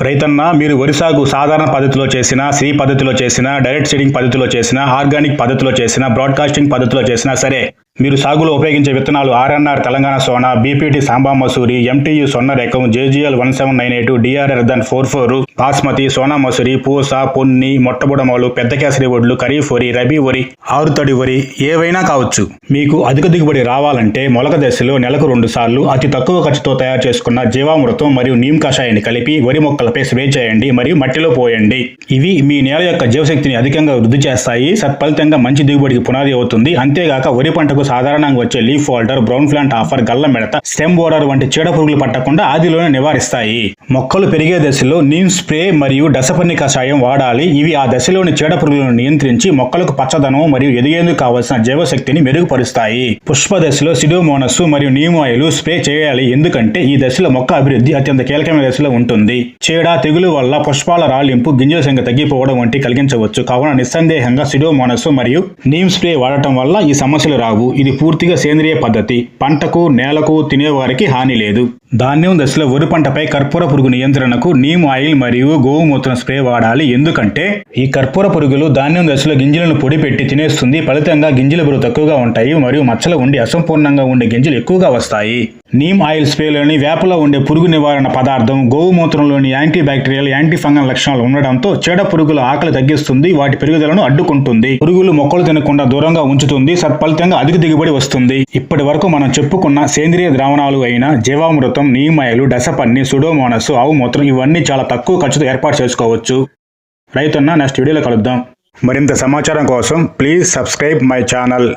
రైతన్న మీరు వరి సాగు సాధారణ పద్ధతిలో చేసిన శ్రీ పద్ధతిలో చేసిన డైరెక్ట్ సీడింగ్ పద్ధతిలో చేసిన ఆర్గానిక్ పద్ధతిలో చేసిన బ్రాడ్కాస్టింగ్ పద్ధతిలో చేసినా సరే మీరు సాగులో ఉపయోగించే విత్తనాలు RNR Telangana Sona BPT Samba Masuri MTU సొన్న రకం JGL one seven nine eight DRR Dhan four four basmati Sona Masuri Pusa Ponni మొట్టబుడమలు పెద్ద కేసరి వడ్లు ఖరీఫ్ వరి రబీ వరి ఆరుతడి వరి ఏవైనా కావచ్చు. మీకు అధిక దిగుబడి రావాలంటే మొలక దశలో నెలకు రెండు సార్లు అతి తక్కువ ఖర్చుతో తయారు చేసుకున్న జీవామృతం మరియు నీమ్ కషాయాన్ని కలిపి వరి మొక్కలపై స్ప్రే చేయండి మరియు మట్టిలో పోయండి. ఇవి మీ నేల యొక్క జీవశక్తిని అధికంగా వృద్ధి చేస్తాయి. సత్ఫలితంగా మంచి దిగుబడికి పునాది అవుతుంది. అంతేగాక వరి పంటకు సాధారణంగా వచ్చే leaf holder brown plant hopper గల్ల మిడత స్టెమ్ బోర్డర్ వంటి చీడ పురుగులు పట్టకుండా ఆదిలోనే నివారిస్తాయి. మొక్కలు పెరిగే దశలో నీమ్ స్ప్రే మరియు డసపన్ని కషాయం వాడాలి. ఇవి ఆ దశలోని చీడ పురుగులను నియంత్రించి మొక్కలకు పచ్చదనం మరియు ఎదిగేందుకు కావలసిన జీవశక్తిని మెరుగుపరుస్తాయి. పుష్ప దశలో సిడోమోనస్ మరియు నీమ్ ఆయిల్ స్ప్రే చేయాలి. ఎందుకంటే ఈ దశలో మొక్క అభివృద్ధి అత్యంత కీలకమైన దశలో ఉంటుంది. చీడ తెగులు వల్ల పుష్పాల రాలింపు గింజల సంఖ్య తగ్గిపోవడం వంటి కలిగించవచ్చు. కావున నిస్సందేహంగా సిడోమోనస్ మరియు నీమ్ స్ప్రే వాడటం వల్ల ఈ సమస్యలు రావు. ఇది పూర్తిగా సేంద్రియ పద్ధతి. పంటకు నేలకు తినేవారికి హాని లేదు. ధాన్యం దశలో వరి పంటపై కర్పూర పురుగు నియంత్రణకు నీమ్ ఆయిల్ మరియు గోవుమూత్రం స్ప్రే వాడాలి. ఎందుకంటే ఈ కర్పూర పురుగులు ధాన్యం దశలో గింజలను పొడి పెట్టి తినేస్తుంది. ఫలితంగా గింజల బరువు తక్కువగా ఉంటాయి మరియు మచ్చలు ఉండి అసంపూర్ణంగా ఉండే గింజలు ఎక్కువగా వస్తాయి. నీమ్ ఆయిల్ స్ప్రేలోని వేపలో ఉండే పురుగు నివారణ పదార్థం గోవుమూత్రంలోని యాంటీ బ్యాక్టీరియల్ యాంటీ ఫంగల్ లక్షణాలు ఉండడంతో చెడ పురుగుల ఆకలి తగ్గిస్తుంది. వాటి పెరుగుదలను అడ్డుకుంటుంది. పురుగులు మొక్కలు తినకుండా దూరంగా ఉంచుతుంది. సత్ఫలితంగా అధిక దిగుబడి వస్తుంది. ఇప్పటి వరకు మనం చెప్పుకున్న సేంద్రియ ద్రావణాలు అయిన జీవామృతం నీమాయిలు డసపన్ని సుడోమోనస్ ఆవు మూత్రం ఇవన్నీ చాలా తక్కువ ఖర్చుతో ఏర్పాటు చేసుకోవచ్చు. రైతన్న నెక్స్ట్ వీడియోలో కలుద్దాం. మరింత సమాచారం కోసం ప్లీజ్ సబ్స్క్రైబ్ మై ఛానల్.